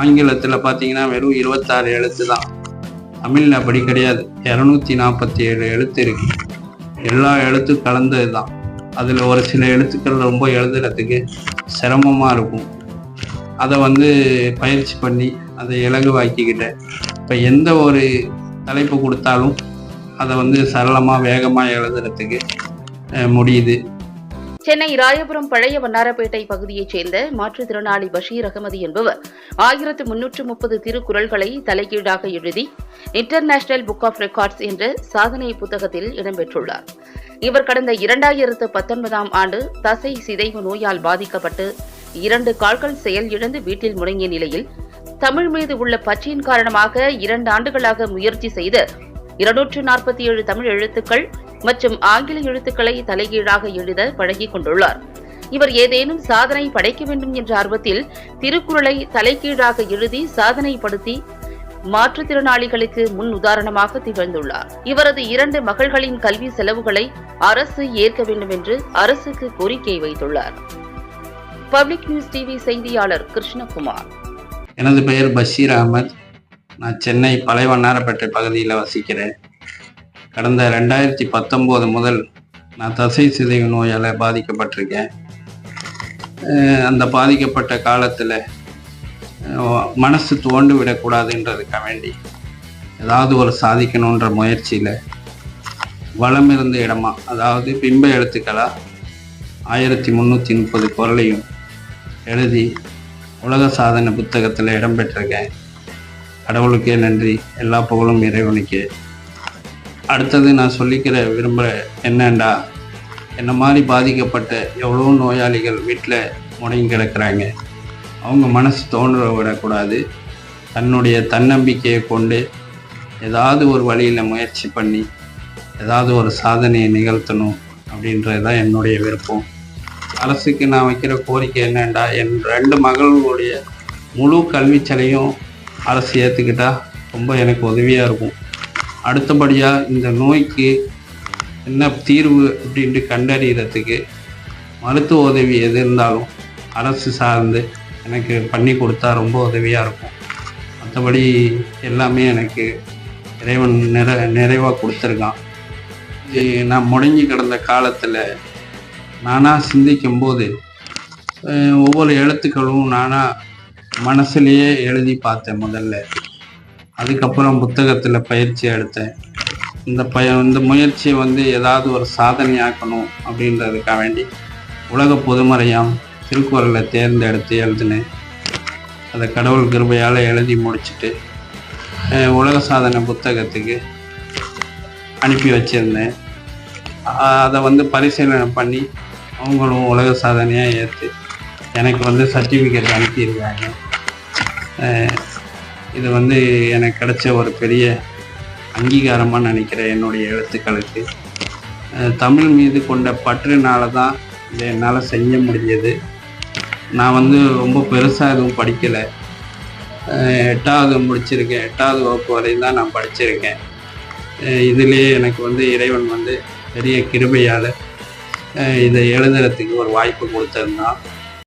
ஆங்கிலத்தில் பார்த்தீங்கன்னா வெறும் இருபத்தாறு எழுத்து தான். தமிழில் அப்படி கிடையாது. இரநூத்தி நாற்பத்தி ஏழு எழுத்து இருக்கு. எல்லா எழுத்தும் கலந்தது தான். அதில் ஒரு சில எழுத்துக்கள் ரொம்ப எழுதுறதுக்கு சிரமமாக இருக்கும். அதை வந்து பயிற்சி பண்ணி அதை இலகுவாக்கிக்கிட்டேன் இப்போ எந்த ஒரு தலைப்பு கொடுத்தாலும் அதை வந்து சரளமாக வேகமாக எழுதுறதுக்கு முடியுது. சென்னை ராயபுரம் பழைய வண்ணாரப்பேட்டை பகுதியைச் சேர்ந்த மாற்றுத்திறனாளி பஷீர் அகமது என்பவர் ஆயிரத்து முன்னூற்று முப்பது திருக்குறள்களை தலைகீழாக எழுதி இன்டர்நேஷனல் புக் ஆஃப் ரெக்கார்ட்ஸ் என்ற சாதனை புத்தகத்தில் இடம்பெற்றுள்ளார். இவர் கடந்த இரண்டாயிரத்து பத்தொன்பதாம் ஆண்டு தசை சிதைவு நோயால் பாதிக்கப்பட்டு இரண்டு கால்கள் செயல் இழந்து வீட்டில் முடங்கிய நிலையில் தமிழ் மீது உள்ள பற்றின் காரணமாக இரண்டு ஆண்டுகளாக முயற்சி செய்து இருநூற்று நாற்பத்தி ஏழு தமிழ் எழுத்துக்கள் மற்றும் ஆங்கில எழுத்துக்களை தலைகீழாக எழுத பழகிக் கொண்டுள்ளார். இவர் ஏதேனும் சாதனை படைக்க வேண்டும் என்ற ஆர்வத்தில் திருக்குறளை தலைகீழாக எழுதி சாதனைப்படுத்தி மாற்றுத்திறனாளிகளுக்கு முன் உதாரணமாக திகழ்ந்துள்ளார். இவரது இரண்டு மகள்களின் கல்வி செலவுகளை அரசு ஏற்க வேண்டும் என்று அரசுக்கு கோரிக்கை வைத்துள்ளார். பப்ளிக் நியூஸ் டிவி செய்தியாளர் கிருஷ்ணகுமார். எனது பெயர் பஷீர் அகமது. நான் சென்னை பழையவண்ணாரப்பேட்டை பகுதியில் வசிக்கிறேன். கடந்த ரெண்டாயிரத்தி பத்தொம்போது முதல் நான் தசை சிதைவு நோயால் பாதிக்கப்பட்டிருக்கேன். அந்த பாதிக்கப்பட்ட காலத்தில் மனசு தோண்டு விடக்கூடாதுன்றதுக்காக வேண்டி ஏதாவது ஒரு சாதிக்கணுன்ற முயற்சியில் வளம் இருந்த இடமா அதாவது பிம்ப எழுத்துக்களாக ஆயிரத்தி முந்நூற்றி முப்பது குரலையும் எழுதி உலக சாதனை புத்தகத்தில் இடம்பெற்றிருக்கேன் கடவுளுக்கே நன்றி. எல்லா புகழும் இறைவனுக்கே. அடுத்தது நான் சொல்லிக்கிற விரும்புகிற என்னண்டா? என்ன மாதிரி பாதிக்கப்பட்ட எவ்வளோ நோயாளிகள் வீட்டில் முடங்கி கிடக்குறாங்க? அவங்க மனசு தோன்ற விடக்கூடாது. தன்னுடைய தன்னம்பிக்கையை கொண்டு ஏதாவது ஒரு வழியில் முயற்சி பண்ணி ஏதாவது ஒரு சாதனையை நிகழ்த்தணும் அப்படின்றது தான் என்னுடைய விருப்பம். அரசுக்கு நான் வைக்கிற கோரிக்கை என்னண்டா? என் ரெண்டு மகளுடைய முழு கல்விச்சலையும் அரசு ஏற்றுக்கிட்டா ரொம்ப எனக்கு உதவியாக இருக்கும். அடுத்தபடியாக இந்த நோய்க்கு என்ன தீர்வு அப்படின்ட்டு கண்டறியறதுக்கு மருத்துவ உதவி எது இருந்தாலும் அரசு சார்ந்து எனக்கு பண்ணி கொடுத்தா ரொம்ப உதவியாக இருக்கும். மற்றபடி எல்லாமே எனக்கு இறைவன் நிற நிறைவாக கொடுத்துருக்கான். இது நான் முடங்கி கிடந்த காலத்தில் நானாக சிந்திக்கும்போது ஒவ்வொரு எழுத்துக்களும் நானாக மனசுலேயே எழுதி பார்த்தேன் முதல்ல. அதுக்கப்புறம் புத்தகத்தில் பயிற்சி எடுத்தேன். இந்த பய இந்த முயற்சியை வந்து ஏதாவது ஒரு சாதனையாக்கணும் அப்படின்றதுக்காக வேண்டி உலக பொதுமறையாம் திருக்குறளை தேர்ந்தெடுத்து எழுதினேன். அதை கடவுள் கிருபையால் எழுதி முடிச்சுட்டு உலக சாதனை புத்தகத்துக்கு அனுப்பி வச்சுருந்தேன். அதை வந்து பரிசீலனை பண்ணி அவங்களும் உலக சாதனையாக ஏற்று எனக்கு வந்து சர்டிஃபிகேட் அனுப்பியிருக்காங்க. இது வந்து எனக்கு கிடைச்ச ஒரு பெரிய அங்கீகாரமாக நினைக்கிறேன் என்னுடைய எழுத்துக்களுக்கு. தமிழ் மீது கொண்ட பற்றுனால தான் இதை என்னால் செய்ய முடிஞ்சது. நான் வந்து ரொம்ப பெருசாக எதுவும் படிக்கலை. எட்டாவது முடிச்சிருக்கேன். எட்டாவது வகுப்பு வரையும் தான் நான் படிச்சிருக்கேன். இதுலேயே எனக்கு வந்து இறைவன் வந்து பெரிய கிருபையால் இதை எழுதுறதுக்கு ஒரு வாய்ப்பு கொடுத்துருந்தான்.